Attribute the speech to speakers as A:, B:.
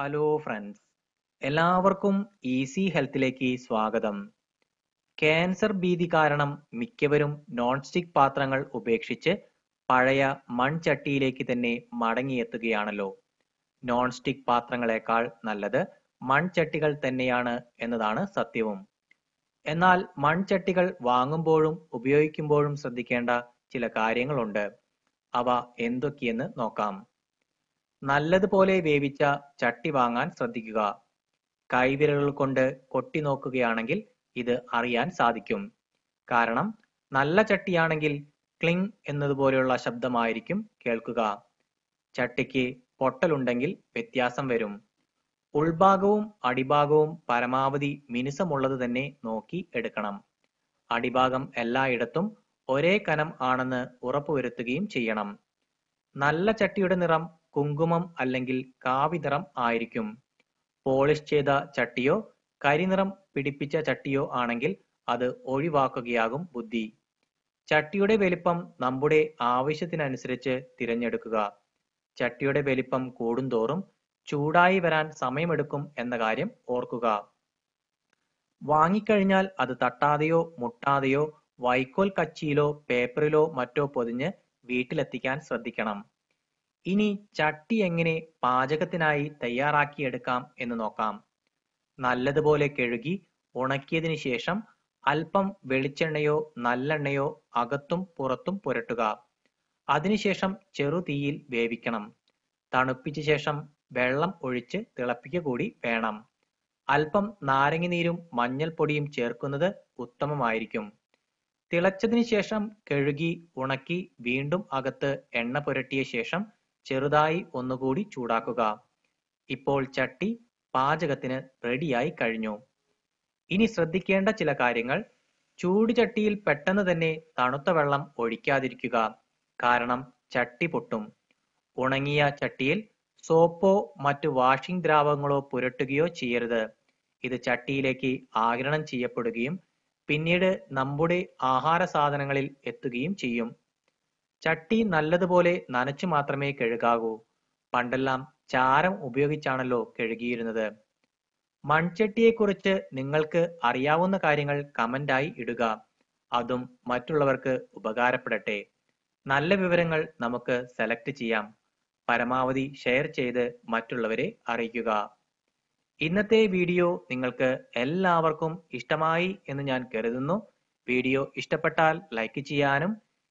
A: Hello friends എല്ലാവർക്കും easy ഹെൽത്തിലേക്ക് സ്വാഗതം. ക്യാൻസർ ഭീതി കാരണം മിക്കവരും നോൺ സ്റ്റിക് പാത്രങ്ങൾ ഉപേക്ഷിച്ച് പഴയ മൺചട്ടിയിലേക്ക് തന്നെ മടങ്ങിയെത്തുകയാണല്ലോ. നോൺ സ്റ്റിക് പാത്രങ്ങളെക്കാൾ നല്ലത് മൺചട്ടികൾ തന്നെയാണ് എന്നതാണ് സത്യവും. എന്നാൽ മൺചട്ടികൾ വാങ്ങുമ്പോഴും ഉപയോഗിക്കുമ്പോഴും ശ്രദ്ധിക്കേണ്ട ചില കാര്യങ്ങളുണ്ട്. അവ എന്തൊക്കെയെന്ന് നോക്കാം. നല്ലതുപോലെ വേവിച്ച ചട്ടി വാങ്ങാൻ ശ്രദ്ധിക്കുക. കൈവിരലുകൾ കൊണ്ട് കൊട്ടി നോക്കുകയാണെങ്കിൽ ഇത് അറിയാൻ സാധിക്കും. കാരണം നല്ല ചട്ടിയാണെങ്കിൽ ക്ലിങ് എന്നതുപോലെയുള്ള ശബ്ദമായിരിക്കും കേൾക്കുക. ചട്ടിക്ക് പൊട്ടലുണ്ടെങ്കിൽ വ്യത്യാസം വരും. ഉൾഭാഗവും അടിഭാഗവും പരമാവധി മിനുസമുള്ളത് തന്നെ നോക്കി എടുക്കണം. അടിഭാഗം എല്ലായിടത്തും ഒരേ കനം ആണെന്ന് ഉറപ്പുവരുത്തുകയും ചെയ്യണം. നല്ല ചട്ടിയുടെ നിറം കുങ്കുമം അല്ലെങ്കിൽ കാവി നിറം ആയിരിക്കും. പോളിഷ് ചെയ്ത ചട്ടിയോ കരിനിറം പിടിപ്പിച്ച ചട്ടിയോ ആണെങ്കിൽ അത് ഒഴിവാക്കുകയാകും ബുദ്ധി. ചട്ടിയുടെ വലിപ്പം നമ്മുടെ ആവശ്യത്തിനനുസരിച്ച് തിരഞ്ഞെടുക്കുക. ചട്ടിയുടെ വലിപ്പം കൂടുന്തോറും ചൂടായി വരാൻ സമയമെടുക്കും എന്ന കാര്യം ഓർക്കുക. വാങ്ങിക്കഴിഞ്ഞാൽ അത് തട്ടാതെയോ മുട്ടാതെയോ വൈക്കോൽ കച്ചിയിലോ പേപ്പറിലോ മറ്റോ പൊതിഞ്ഞ് വീട്ടിലെത്തിക്കാൻ ശ്രദ്ധിക്കണം. ഇനി ചട്ടി എങ്ങനെ പാചകത്തിനായി തയ്യാറാക്കിയെടുക്കാം എന്ന് നോക്കാം. നല്ലതുപോലെ കഴുകി ഉണക്കിയതിനു ശേഷം അല്പം വെളിച്ചെണ്ണയോ നല്ലെണ്ണയോ അകത്തും പുറത്തും പുരട്ടുക. അതിനുശേഷം ചെറുതീയിൽ വേവിക്കണം. തണുപ്പിച്ച ശേഷം വെള്ളം ഒഴിച്ച് തിളപ്പിക്കുക കൂടി വേണം. അല്പം നാരങ്ങനീരും മഞ്ഞൾപ്പൊടിയും ചേർക്കുന്നത് ഉത്തമമായിരിക്കും. തിളച്ചതിന് ശേഷം കഴുകി ഉണക്കി വീണ്ടും അകത്ത് എണ്ണ പുരട്ടിയ ശേഷം ചെറുതായി ഒന്നുകൂടി ചൂടാക്കുക. ഇപ്പോൾ ചട്ടി പാചകത്തിന് റെഡിയായി കഴിഞ്ഞു. ഇനി ശ്രദ്ധിക്കേണ്ട ചില കാര്യങ്ങൾ. ചൂട് ചട്ടിയിൽ പെട്ടെന്ന് തന്നെ തണുത്ത വെള്ളം ഒഴിക്കാതിരിക്കുക. കാരണം ചട്ടി പൊട്ടും. ഉണങ്ങിയ ചട്ടിയിൽ സോപ്പോ മറ്റു വാഷിംഗ് ദ്രാവകങ്ങളോ പുരട്ടുകയോ ചെയ്യരുത്. ഇത് ചട്ടിയിലേക്ക് ആഗിരണം ചെയ്യപ്പെടുകയും പിന്നീട് നമ്മുടെ ആഹാര സാധനങ്ങളിൽ എത്തുകയും ചെയ്യും. ചട്ടി നല്ലതുപോലെ നനച്ചു മാത്രമേ കഴുകാവൂ. പണ്ടെല്ലാം ചാരം ഉപയോഗിച്ചാണല്ലോ കഴുകിയിരുന്നത്. മൺചട്ടിയെക്കുറിച്ച് നിങ്ങൾക്ക് അറിയാവുന്ന കാര്യങ്ങൾ കമന്റായി ഇടുക. അതും മറ്റുള്ളവർക്ക് ഉപകാരപ്പെടട്ടെ. നല്ല വിവരങ്ങൾ നമുക്ക് സെലക്ട് ചെയ്യാം. പരമാവധി ഷെയർ ചെയ്ത് മറ്റുള്ളവരെ അറിയിക്കുക. ഇന്നത്തെ വീഡിയോ നിങ്ങൾക്ക് എല്ലാവർക്കും ഇഷ്ടമായി എന്ന് ഞാൻ കരുതുന്നു. വീഡിയോ ഇഷ്ടപ്പെട്ടാൽ ലൈക്ക് ചെയ്യാനും